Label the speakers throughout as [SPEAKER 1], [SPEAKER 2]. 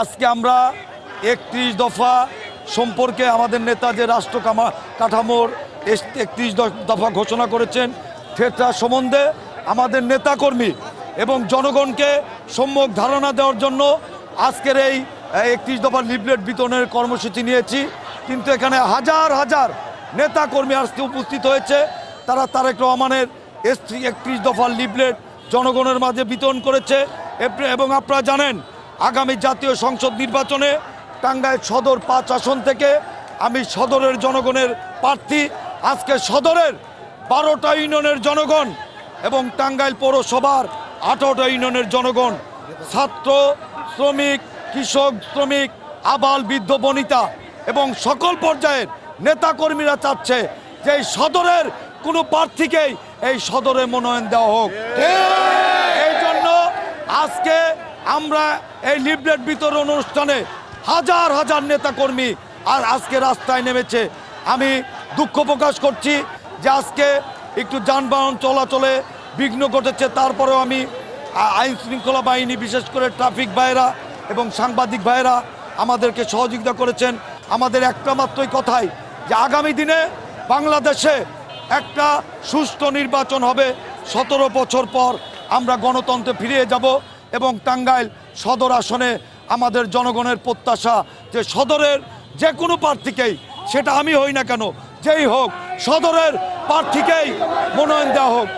[SPEAKER 1] আজকে আমরা একত্রিশ দফা সম্পর্কে আমাদের নেতা যে রাষ্ট্র কাঠামোর একত্রিশ দফা ঘোষণা করেছেন সেটা সম্বন্ধে আমাদের নেতাকর্মী এবং জনগণকে সম্যক ধারণা দেওয়ার জন্য আজকের এই একত্রিশ দফা লিফলেট বিতরণের কর্মসূচি নিয়েছি। কিন্তু এখানে হাজার হাজার নেতাকর্মী আজকে উপস্থিত হয়েছে। তারা তারেক রহমানের একত্রিশ দফার লিফলেট জনগণের মাঝে বিতরণ করেছে। এবং আপনারা জানেন আগামী জাতীয় সংসদ নির্বাচনে টাঙ্গাইল সদর পাঁচ আসন থেকে আমি সদরের জনগণের প্রার্থী। আজকে সদরের বারোটা ইউনিয়নের জনগণ এবং টাঙ্গাইল পৌরসভার আঠারোটা ইউনিয়নের জনগণ। ছাত্র, শ্রমিক, কৃষক, শ্রমিক, আবাল, বৃদ্ধ, বনিতা এবং সকল পর্যায়ের নেতাকর্মীরা চাচ্ছে যে সদরের কোনো প্রার্থীকেই এই সদরে মনোনয়ন দেওয়া হোক। এই জন্য আজকে আমরা এই লিফলেট বিতরণ অনুষ্ঠানে হাজার হাজার নেতাকর্মী আর আজকে রাস্তায় নেমেছে। আমি দুঃখ প্রকাশ করছি যে আজকে একটু যানবাহন চলাচলে বিঘ্ন ঘটেছে, তারপরেও আমি আইন শৃঙ্খলা বাহিনী, বিশেষ করে ট্রাফিক ভাইরা এবং সাংবাদিক ভাইরা আমাদেরকে সহযোগিতা করেছেন। আমাদের একটা মাত্রই কথাই যে আগামী দিনে বাংলাদেশে একটা সুষ্ঠু নির্বাচন হবে। সতেরো বছর পর আমরা গণতন্ত্রে ফিরিয়ে যাব। এবং টাঙ্গাইল সদর আসনে আমাদের জনগণের প্রত্যাশা যে সদরের যে কোনো প্রার্থীকেই, সেটা আমি হই না কেন, যেই হোক, সদরের প্রার্থীকেই মনোনয়ন দেওয়া হোক।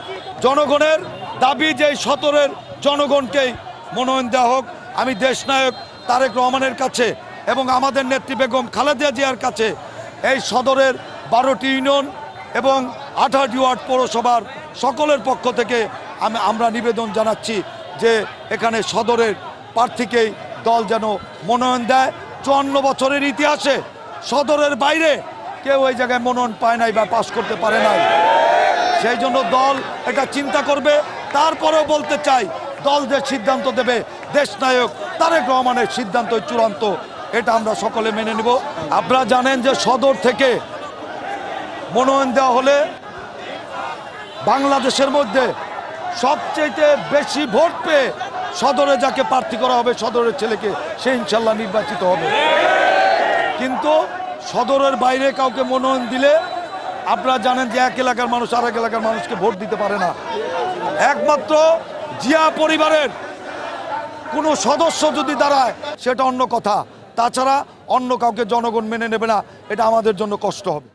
[SPEAKER 1] জনগণের দাবি যে সদরের জনগণকেই মনোনয়ন দেওয়া হোক, আমি দেশনায়ক তারেক রহমানের কাছে এবং আমাদের নেত্রী বেগম খালেদা জিয়ার কাছে এই সদরের বারোটি ইউনিয়ন এবং আঠারোটি ওয়ার্ড পৌরসভার সকলের পক্ষ থেকে আমি আমরা নিবেদন জানাচ্ছি। যে এখানে সদরের প্রার্থীকেই দল যেন মনোনয়ন দেয়। চুয়ান্ন বছরের ইতিহাসে সদরের বাইরে কেউ এই জায়গায় মনোনয়ন পায় নাই বা পাশ করতে পারে নাই। সেই জন্য দল এটা চিন্তা করবে। তারপরেও বলতে চাই, দল যে সিদ্ধান্ত দেবে দেশনায়ক তারেক রহমানের সিদ্ধান্ত চূড়ান্ত, এটা আমরা সকলে মেনে নেব। আপনারা জানেন যে সদর থেকে মনোনয়ন দেওয়া হলে বাংলাদেশের মধ্যে সবচেয়ে বেশি ভোট পেয়ে সদরে যাকে প্রার্থী করা হবে, সদরের ছেলেকে সে ইনশাল্লাহ নির্বাচিত হবে। কিন্তু সদরের বাইরে কাউকে মনোনয়ন দিলে আপনারা জানেন যে এক এলাকার মানুষ আর এক এলাকার মানুষকে ভোট দিতে পারে না। একমাত্র জিয়া পরিবারের কোনো সদস্য যদি দাঁড়ায়, সেটা অন্য কথা। তাছাড়া অন্য কাউকে জনগণ মেনে নেবে না, এটা আমাদের জন্য কষ্ট হবে।